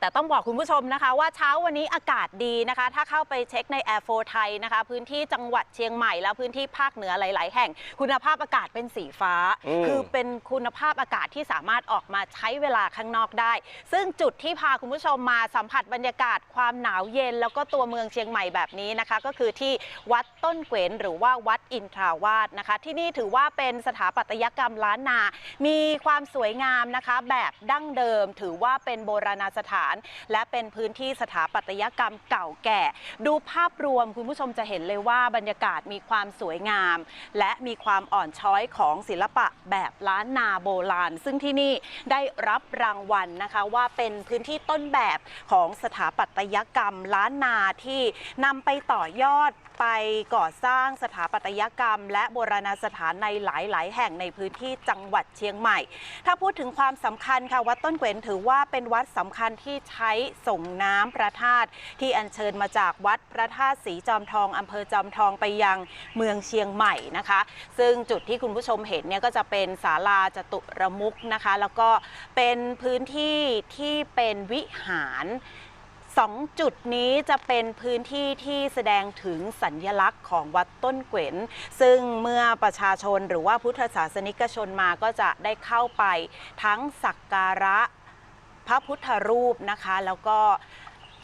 แต่ต้องบอกคุณผู้ชมนะคะ ว่าเช้าวันนี้อากาศดีนะคะ ถ้าเข้าไปเช็คใน Air 4ไทยนะคะ พื้นที่จังหวัดเชียงใหม่แล้วพื้นที่ภาคเหนือหลาย ๆ แห่ง คุณภาพอากาศเป็นสีฟ้าอืมคือเป็นคุณภาพอากาศที่สามารถออกมาใช้เวลาข้างนอกได้ ซึ่งจุดที่พาคุณผู้ชมมาสัมผัสบรรยากาศความหนาวเย็น แล้วก็ตัวเมืองเชียงใหม่แบบนี้นะคะ ก็คือที่วัดต้นเกวนหรือว่าวัดอินทราวาสนะคะ ที่นี่ถือว่าเป็นสถาปัตยกรรมล้านนา มีความสวยงามนะคะ แบบดั้งเดิม ถือว่าเป็นโบราณสถานและเป็นพื้นที่สถาปัตยกรรมเก่าแก่ ดูภาพรวมคุณผู้ชมจะเห็นเลยว่าบรรยากาศมีความสวยงาม และมีความอ่อนช้อยของศิลปะแบบล้านนาโบราณ ซึ่งที่นี่ได้รับรางวัลนะคะว่าเป็นพื้นที่ต้นแบบของสถาปัตยกรรมล้านนาที่นำไปต่อยอด ไปก่อสร้างสถาปัตยกรรม และโบราณสถานในหลาย ๆ แห่งในพื้นที่จังหวัดเชียงใหม่ ถ้าพูดถึงความสำคัญค่ะวัดต้นเกวนถือว่าเป็นวัดสำคัญที่ใช้ส่งน้ำพระธาตุที่อัญเชิญมาจากวัดพระธาตุสีจอมทองอำเภอจอมทองไปยังเมืองเชียงใหม่นะคะ ซึ่งจุดที่คุณผู้ชมเห็นเนี่ยก็จะเป็นศาลาจตุรมุกนะคะ แล้วก็เป็นพื้นที่ที่เป็นวิหาร สองจุดนี้จะเป็นพื้นที่ที่แสดงถึงสัญญลักษณ์ของวัดต้นเกวนซึ่งเมื่อประชาชนหรือว่าพุทธศาสนิกชนมาก็จะได้เข้าไปทั้งสักการะพระพุทธรูปนะคะ แล้วก็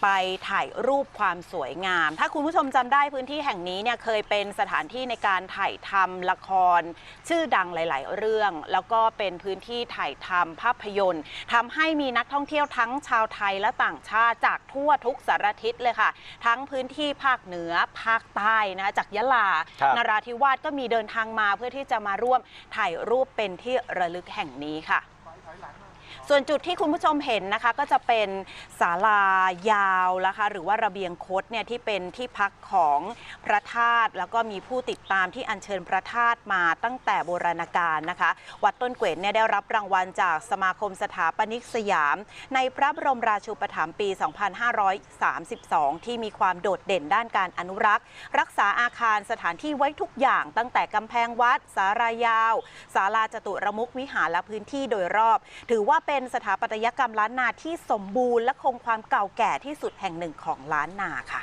ไปถ่ายรูปความสวยงาม ถ้าคุณผู้ชมจำได้พื้นที่แห่งนี้เนี่ยเคยเป็นสถานที่ในการถ่ายทำละคร ชื่อดังหลาย ๆ เรื่อง แล้วก็เป็นพื้นที่ถ่ายทำภาพยนตร์ทำให้มีนักท่องเที่ยวทั้งชาวไทยและต่างชาติจากทั่วทุกสารทิศเลยค่ะ ทั้งพื้นที่ภาคเหนือภาคใต้นะจากยะลาครับนราธิวาสก็มีเดินทางมาเพื่อที่จะมาร่วมถ่ายรูปเป็นที่ระลึกแห่งนี้ค่ะ ส่วนจุดที่คุณผู้ชมเห็นนะคะ ก็จะเป็นศาลายาวนะคะหรือว่าระเบียงคดเนี่ยที่เป็นที่พักของพระธาตุแล้วก็มีผู้ติดตามที่อัญเชิญพระธาตุมาตั้งแต่โบราณกาลนะคะ วัดต้นเกวนเนี่ยได้รับรางวัลจากสมาคมสถาปนิกสยาม ในพระบรมราชูปถัมภ์ปี 2532 ที่มีความโดดเด่นด้านการอนุรักษ์ รักษาอาคารสถานที่ไว้ทุกอย่างตั้งแต่กำแพงวัดสารายาว ศาลาจตุรมุกวิหารและพื้นที่โดยรอบ ถือว่าเป็นเป็นสถาปัตยกรรมล้านนาที่สมบูรณ์และคงความเก่าแก่ที่สุดแห่งหนึ่งของล้านนาค่ะ